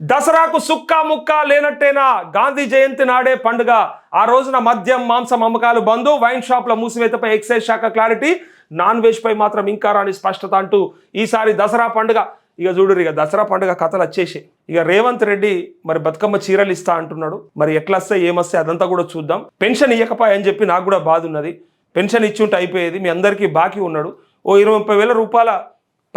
దసరాకు సుక్క ముక్క లేనట్టేనా? గాంధీ జయంతి నాడే పండుగ. ఆ రోజున మద్యం మాంసం అమ్మకాలు బంద్ వైన్ షాప్ల మూసివేతపై ఎక్సైజ్ శాఖ క్లారిటీ. నాన్ వెజ్ పై మాత్రం ఇంకా రాని స్పష్టత అంటూ ఈసారి దసరా పండుగ. ఇక చూడరు ఇక దసరా పండుగ కథలు వచ్చేసి. ఇక రేవంత్ రెడ్డి మరి బతుకమ్మ చీరలు ఇస్తా అంటున్నాడు. మరి ఎట్లా వస్తే ఏమొస్తాయి అదంతా కూడా చూద్దాం. పెన్షన్ ఇవ్వకపోయని చెప్పి నాకు కూడా బాధ ఉన్నది. పెన్షన్ ఇచ్చి ఉంటే అయిపోయేది. మీ అందరికీ బాకీ ఉన్నాడు. ఓ ఇరవై ముప్పై వేల రూపాయల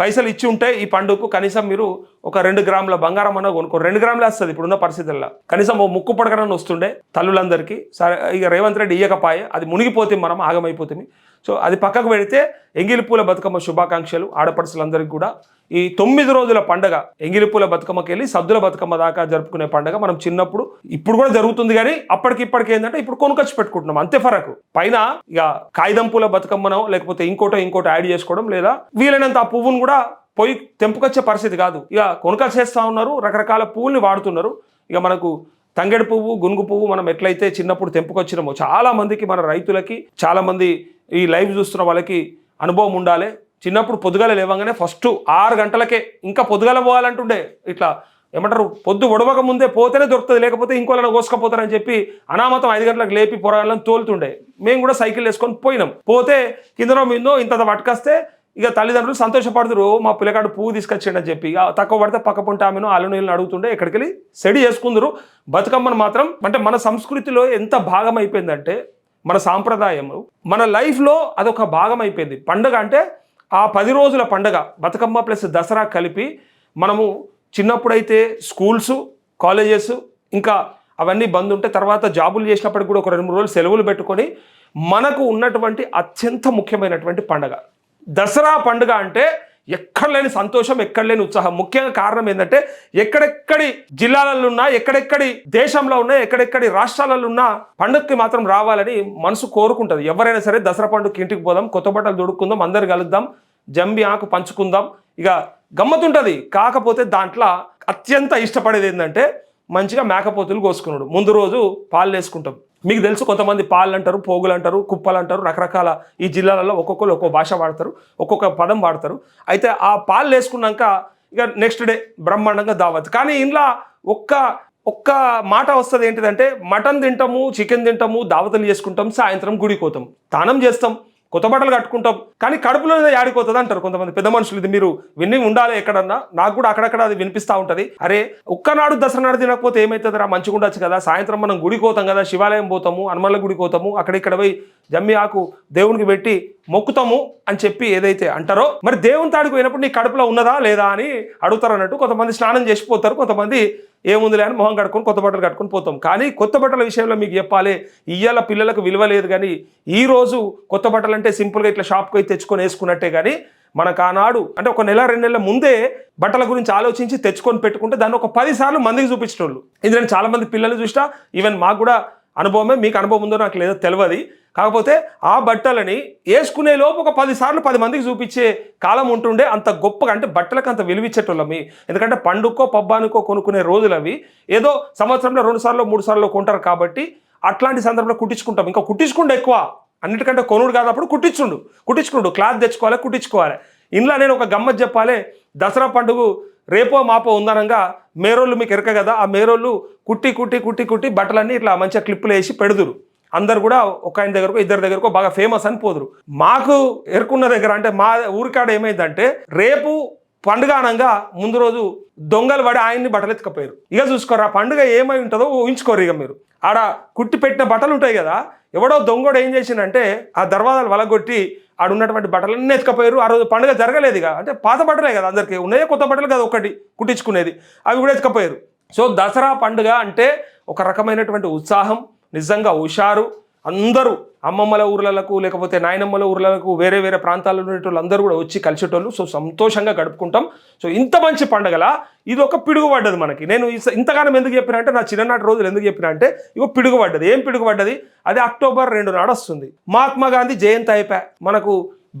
పైసలు ఇచ్చి ఉంటే ఈ పండుగకు కనీసం మీరు ఒక రెండు గ్రాముల బంగారం అన్న కొనుక్కో రెండు గ్రాములు వస్తుంది ఇప్పుడున్న పరిస్థితుల్లో. కనీసం ఓ ముక్కు పడకనని వస్తుండే తల్లులందరికీ. సరే ఇక రేవంత్ రెడ్డి ఇయ్యకపాయే అది మునిగిపోతే మనం ఆగమైపోతుంది సో అది పక్కకు పెడితే ఎంగిలిపూల బతుకమ్మ శుభాకాంక్షలు ఆడపడుచులందరికీ కూడా. ఈ తొమ్మిది రోజుల పండగ ఎంగిలిపూల బతుకమ్మకి వెళ్ళి సద్దుల బతుకమ్మ దాకా జరుపుకునే పండగ మనం చిన్నప్పుడు. ఇప్పుడు కూడా జరుగుతుంది కానీ అప్పటికి ఇప్పటికి ఏంటంటే ఇప్పుడు కొనుకొచ్చి పెట్టుకుంటున్నాం అంతే ఫరకు. పైన ఇక కాగితం పూల బతుకమ్మనో లేకపోతే ఇంకోటో ఇంకోటో యాడ్ చేసుకోవడం లేదా వీలైనంత ఆ పువ్వును కూడా పోయి తెంపుకొచ్చే పరిస్థితి కాదు. ఇక కొనుకొచ్చేస్తా ఉన్నారు రకరకాల పువ్వుల్ని వాడుతున్నారు. ఇక మనకు తంగెడు పువ్వు గునుగు పువ్వు మనం ఎట్లయితే చిన్నప్పుడు తెంపుకొచ్చినామో చాలామందికి మన రైతులకి చాలామంది ఈ లైవ్ చూస్తున్న వాళ్ళకి అనుభవం ఉండాలి. చిన్నప్పుడు పొద్దుగాల లేవగానే ఫస్ట్ ఆరు గంటలకే ఇంకా పొద్దుగాల పోవాలంటుండే. ఇట్లా ఏమంటారు పొద్దు ఒడవక ముందే పోతేనే దొరుకుతుంది లేకపోతే ఇంకోళ్ళని కోసుకపోతారని చెప్పి అనామతం ఐదు గంటలకు లేపి పొరగాళ్ళని తోలుతుండే. మేము కూడా సైకిల్ వేసుకొని పోయినాం. పోతే కిందనో మీందో ఇంత పట్టుకొస్తే ఇక తల్లిదండ్రులు సంతోషపడుతురు మా పిల్లగాడు పువ్వు తీసుకొచ్చిండని చెప్పి. ఇక తక్కువ పడితే పక్క పొంట ఆమెను అల్లు నీళ్ళని అడుగుతుండే ఎక్కడికి వెళ్ళి సెడి చేసుకుందరు. బతుకమ్మను మాత్రం అంటే మన సంస్కృతిలో ఎంత భాగం అయిపోయిందంటే మన సాంప్రదాయము మన లైఫ్లో అదొక భాగం అయిపోయింది పండగ అంటే ఆ పది రోజుల పండగ బతుకమ్మ ప్లస్ దసరా కలిపి మనము చిన్నప్పుడైతే స్కూల్స్ కాలేజెస్ ఇంకా అవన్నీ బంద్ ఉంటే తర్వాత జాబులు చేసినప్పటికి కూడా ఒక రెండు మూడు రోజులు సెలవులు పెట్టుకొని మనకు ఉన్నటువంటి అత్యంత ముఖ్యమైనటువంటి పండగ. దసరా పండుగ అంటే ఎక్కడ లేని సంతోషం ఎక్కడ లేని ఉత్సాహం. ముఖ్యంగా కారణం ఏంటంటే ఎక్కడెక్కడి జిల్లాలలో ఉన్నా ఎక్కడెక్కడి దేశంలో ఉన్నా ఎక్కడెక్కడి రాష్ట్రాలలో ఉన్నా పండుగకి మాత్రం రావాలని మనసు కోరుకుంటుంది. ఎవరైనా సరే దసరా పండుగకి ఇంటికి పోదాం కొత్త బట్టలు దొడుక్కుందాం అందరు కలుద్దాం జంబి ఆకు పంచుకుందాం. ఇక గమ్మతుంటుంది. కాకపోతే దాంట్లో అత్యంత ఇష్టపడేది ఏంటంటే మంచిగా మేకపోతులు కోసుకున్నాడు. ముందు రోజు పాలు వేసుకుంటాం. మీకు తెలుసు కొంతమంది పాలు అంటారు పోగులు అంటారు కుప్పలు అంటారు రకరకాల ఈ జిల్లాలలో ఒక్కొక్కరు ఒక్కొక్క భాష వాడతారు ఒక్కొక్క పదం వాడతారు. అయితే ఆ పాలు వేసుకున్నాక ఇక నెక్స్ట్ డే బ్రహ్మాండంగా దావత్. కానీ ఇంట్లో ఒక్క ఒక్క మాట వస్తుంది ఏంటిదంటే మటన్ తింటాము చికెన్ తింటాము దావతలు చేసుకుంటాం సాయంత్రం గుడికి పోతాం. దానం చేస్తాం. కొత్త బట్టలు కట్టుకుంటాం. కానీ కడుపులో యాడిపోతుంది అంటారు కొంతమంది పెద్ద మనుషులు. ఇది మీరు విని ఉండాలి ఎక్కడన్నా. నాకు కూడా అక్కడక్కడ అది వినిపిస్తూ ఉంటుంది. అరే ఒక్కనాడు దసరా నాడు తినకపోతే ఏమవుతుందిరా మంచిగా ఉండొచ్చు కదా. సాయంత్రం మనం గుడికి పోతాం కదా. శివాలయం పోతాము హనుమల్ల గుడికి పోతాము. అక్కడిక్కడ పోయి జమ్మి ఆకు దేవునికి పెట్టి మొక్కుతాము అని చెప్పి ఏదైతే అంటారో మరి దేవుని తాడికి పోయినప్పుడు నీ కడుపులో ఉన్నదా లేదా అని అడుగుతారు అన్నట్టు కొంతమంది స్నానం చేసిపోతారు కొంతమంది ఏముందిలే అని మొహం కట్టుకొని కొత్త బట్టలు కట్టుకొని పోతాం. కానీ కొత్త బట్టల విషయంలో మీకు చెప్పాలి ఇయ్యాల పిల్లలకు విలువ లేదు కానీ ఈరోజు కొత్త బట్టలు అంటే సింపుల్గా ఇట్లా షాప్కి అయితే తెచ్చుకొని వేసుకున్నట్టే కానీ మనకు ఆనాడు అంటే ఒక నెల రెండు నెలల ముందే బట్టల గురించి ఆలోచించి తెచ్చుకొని పెట్టుకుంటే దాన్ని ఒక పది సార్లు మందికి చూపించడం వాళ్ళు ఇది నేను పిల్లలు చూసినా ఈవెన్ మాకు కూడా అనుభవమే మీకు అనుభవం ఉందో నాకు లేదో తెలియదు కాకపోతే ఆ బట్టలని వేసుకునే లోపు ఒక పదిసార్లు పది మందికి చూపించే కాలం ఉంటుండే అంత గొప్పగా అంటే బట్టలకు అంత విలువిచ్చేటోళ్ళమి ఎందుకంటే పండుగకో పబ్బానికో కొనుక్కునే రోజులు అవి. ఏదో సంవత్సరంలో రెండు సార్లు మూడు సార్లు కొంటారు కాబట్టి అట్లాంటి సందర్భంలో కుట్టించుకుంటాం. ఇంకా కుట్టించుకుంటే ఎక్కువ. అన్నిటికంటే కొనుడు కాదప్పుడు కుట్టించుండు. కుట్టించుకుండు. క్లాత్ తెచ్చుకోవాలి కుట్టించుకోవాలి. ఇంట్లో నేను ఒక గమ్మత్ చెప్పాలి. దసరా పండుగ రేపో మాపో ఉందనంగా మేరోళ్ళు మీకు ఎరక కదా ఆ మేరోళ్ళు కుట్టి కుట్టి కుట్టి కుట్టి బట్టలన్నీ ఇట్లా మంచిగా క్లిప్పులు వేసి పెడుదురు. అందరు కూడా ఒక ఆయన దగ్గరకు ఇద్దరి దగ్గరకు బాగా ఫేమస్ అని పోదురు. మాకు ఎరుకున్న దగ్గర అంటే మా ఊరికాడ ఏమైందంటే రేపు పండుగ అనంగా ముందు రోజు దొంగలు పడి ఆయన్ని బట్టలు ఎత్తుకపోయారు. ఇక చూసుకోరు ఆ పండుగ ఏమై ఉంటుందో ఊహించుకోరు ఇక మీరు. ఆడ కుట్టి పెట్టిన బట్టలు ఉంటాయి కదా ఎవడో దొంగోడు ఏం చేసిందంటే ఆ దర్వాజాలు వలగొట్టి ఆడ ఉన్నటువంటి బట్టలన్నీ ఎత్తుకపోయారు. ఆ రోజు పండుగ జరగలేదు ఇక అంటే పాత బట్టలే కదా అందరికీ. ఉన్నాయే కొత్త బట్టలు కదా ఒకటి కుట్టించుకునేది. అవి కూడా ఎత్తుకపోయారు. సో దసరా పండుగ అంటే ఒక రకమైనటువంటి ఉత్సాహం నిజంగా హుషారు అందరూ అమ్మమ్మల ఊర్లకు లేకపోతే నాయనమ్మల ఊర్లకు వేరే వేరే ప్రాంతాల్లో ఉండేటోళ్ళు అందరూ కూడా వచ్చి కలిసేటోళ్ళు. సో సంతోషంగా గడుపుకుంటాం. సో ఇంత మంచి పండగల? ఇది ఒక పిడుగు పడ్డది మనకి. నేను ఇంతగానం ఎందుకు చెప్పిన అంటే నా చిన్ననాటి రోజులు ఎందుకు చెప్పిన అంటే ఇగో పిడుగు పడ్డది ఏం పిడుగు పడ్డది అది అక్టోబర్ రెండు నాడు వస్తుంది. మహాత్మా గాంధీ జయంతి అయిపోయా మనకు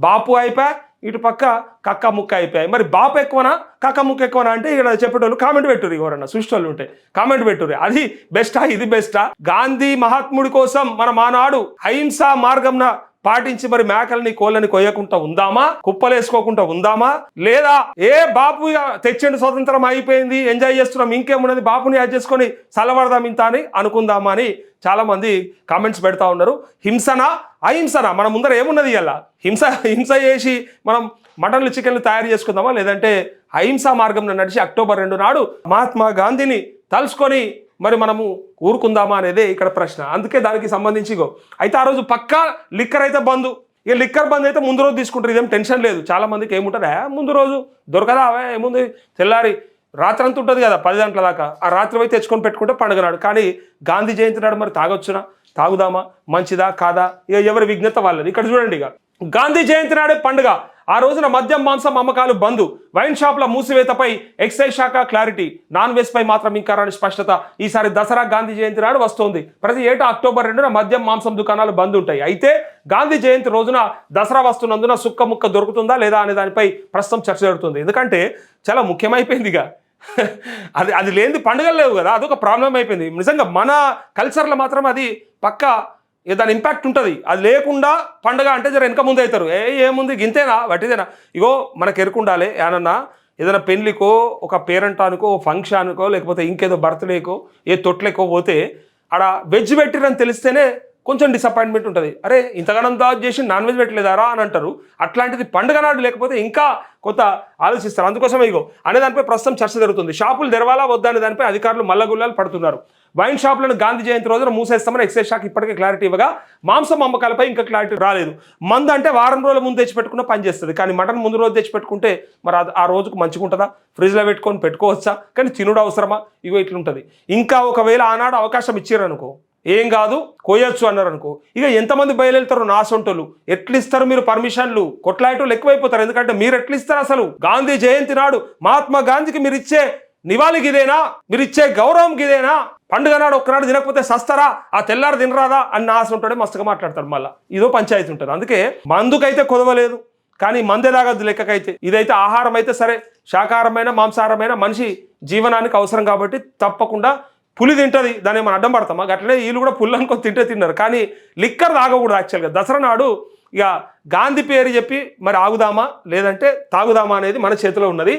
బాపు అయిపోయా ఇటు పక్క కక్క ముక్క అయిపోయాయి. మరి బాప్ ఎక్కువనా? కక్క ముక్క ఎక్కువనా అంటే ఇక్కడ చెప్పేటోళ్ళు కామెంట్ పెట్టురు ఎవరన్నా సృష్టోళ్ళు ఉంటే. కామెంట్ పెట్టురు అది బెస్టా ఇది బెస్టా గాంధీ మహాత్ముడి కోసం మన మానాడు అహింసా మార్గంన పాటించి మరి మేకల్ని కోళ్ళని కొయ్యకుండా ఉందామా? కుప్పలేసుకోకుండా ఉందామా? లేదా ఏ బాపు తెచ్చండి స్వతంత్రం అయిపోయింది ఎంజాయ్ చేస్తున్నాం ఇంకేమున్నది బాపుని యాడ్ చేసుకొని చల్లబడదాం ఇంత అని అనుకుందామా అని చాలామంది కామెంట్స్ పెడతా ఉన్నారు. హింసనా? అహింసనా? మన ముందర ఏమున్నది ఇలా హింస హింస చేసి మనం మటన్లు చికెన్లు తయారు చేసుకుందామా? లేదంటే అహింసా మార్గంలో నడిచి అక్టోబర్ రెండు నాడు మహాత్మా గాంధీని తలుసుకొని మరి మనము ఊరుకుందామా అనేదే ఇక్కడ ప్రశ్న. అందుకే దానికి సంబంధించి అయితే ఆ రోజు పక్కా లిక్కర్ అయితే బంద్. ఇక లిక్కర్ బంద్ అయితే ముందు రోజు తీసుకుంటారు ఇదేం టెన్షన్ లేదు. చాలా మందికి ఏముంటుందా? ముందు రోజు దొరకదా? అవే ఏముంది? తెల్లారి రాత్రి అంతా ఉంటుంది కదా పది గంటల దాకా. ఆ రాత్రి పోయి తెచ్చుకొని పెట్టుకుంటే పండుగ నాడు. కానీ గాంధీ జయంతి నాడు మరి తాగొచ్చునా? తాగుదామా? మంచిదా? కాదా? ఇక ఎవరి విఘ్నత వాళ్ళది. ఇక్కడ చూడండి ఇక గాంధీ జయంతి నాడే పండుగ. ఆ రోజున మద్యం మాంసం అమ్మకాలు బంద్. వైన్ షాప్ల మూసివేతపై ఎక్సైజ్ శాఖ క్లారిటీ. నాన్ వెజ్ పై మాత్రం ఇంకా రాని స్పష్టత. ఈసారి దసరా గాంధీ జయంతి నాడు వస్తోంది. ప్రతి ఏటా అక్టోబర్ రెండున మద్యం మాంసం దుకాణాలు బంద్ ఉంటాయి. అయితే గాంధీ జయంతి రోజున దసరా వస్తున్నందున సుక్క ముక్క దొరుకుతుందా లేదా అనే దానిపై ప్రస్తుతం చర్చ జరుగుతుంది. ఎందుకంటే చాలా ముఖ్యమైపోయింది ఇక అది అది లేనిది పండుగలు లేవు కదా. అదొక ప్రాబ్లం అయిపోయింది నిజంగా మన కల్చర్లో మాత్రం అది పక్కా ఇక దాని ఇంపాక్ట్ ఉంటుంది. అది లేకుండా పండగ అంటే జర వెనక ముందు అవుతారు. ఏ ఏముంది? గింతేనా? వట్టిదేనా? ఇగో మనకు ఎరుకుండాలి ఏమన్నా ఏదైనా పెళ్ళికో ఒక పేరెంటానికో ఫంక్షన్కో లేకపోతే ఇంకేదో బర్త్డేకో ఏ తొట్లేకో పోతే ఆడ వెజ్ పెట్టిరని తెలిస్తేనే కొంచెం డిసప్పాయింట్మెంట్ ఉంటుంది. అరే ఇంతగానం దావత్ చేసి నాన్ వెజ్ పెట్టలేదారా అని అంటారు. అట్లాంటిది పండుగ నాడు లేకపోతే ఇంకా కొత్త ఆలోచిస్తారు. అందుకోసమే ఇగో అనే దానిపై ప్రస్తుతం చర్చ జరుగుతుంది. షాపులు తెరవాలా వద్దా అనే దానిపై అధికారులు మల్లగుల్లాలు పడుతున్నారు. వైన్ షాపులను గాంధీ జయంతి రోజున మూసేస్తామని ఎక్సైజ్ శాఖ ఇప్పటికే క్లారిటీ ఇవ్వగా మాంసం అమ్మకాలపై ఇంకా క్లారిటీ రాలేదు. మందు అంటే వారం రోజుల ముందు తెచ్చిపెట్టుకున్న పనిచేస్తుంది కానీ మటన్ ముందు రోజు తెచ్చిపెట్టుకుంటే మరి ఆ రోజుకు మంచిగా ఉంటుందా? ఫ్రిడ్జ్లో పెట్టుకొని పెట్టుకోవచ్చా? కానీ తినుడు అవసరమా? ఇగో ఇట్లుంటుంది. ఇంకా ఒకవేళ ఆనాడు అవకాశం ఇచ్చారనుకో ఏం కాదు కోయొచ్చు అన్నారు అనుకో ఇక ఎంతమంది బయలుదేరుతారు నా సొంటలు ఎట్లిస్తారు మీరు పర్మిషన్లు? కొట్లాయటోళ్ళు ఎక్కువైపోతారు. ఎందుకంటే మీరు ఎట్లిస్తారు అసలు? గాంధీ జయంతి నాడు మహాత్మా గాంధీకి మీరు ఇచ్చే నివాళికి ఇదేనా? మీరు ఇచ్చే గౌరవం ఇదేనా? పండుగ నాడు ఒక్కనాడు తినకపోతే సస్తారా? ఆ తెల్లారు తినరాదా? అని నా ఉంటాడే మస్తుగా మాట్లాడతారు మళ్ళీ. ఇదో పంచాయతీ ఉంటుంది. అందుకే మందుకైతే కొదవలేదు. కానీ మందే తాగద్దు లెక్కకైతే. ఇదైతే ఆహారం అయితే సరే శాకాహారమైన మాంసాహారమైన మనిషి జీవనానికి అవసరం కాబట్టి తప్పకుండా పులి తింటది దాన్ని మనం అడ్డం పడతామా? అట్లనే వీళ్ళు కూడా పుల్లు అనుకో తింటే తిన్నారు. కానీ లిక్కర్ తాగకూడదు యాక్చువల్గా దసరా నాడు ఇక గాంధీ పేరు చెప్పి మరి ఆగుదామా? లేదంటే తాగుదామా అనేది మన చేతిలో ఉన్నది.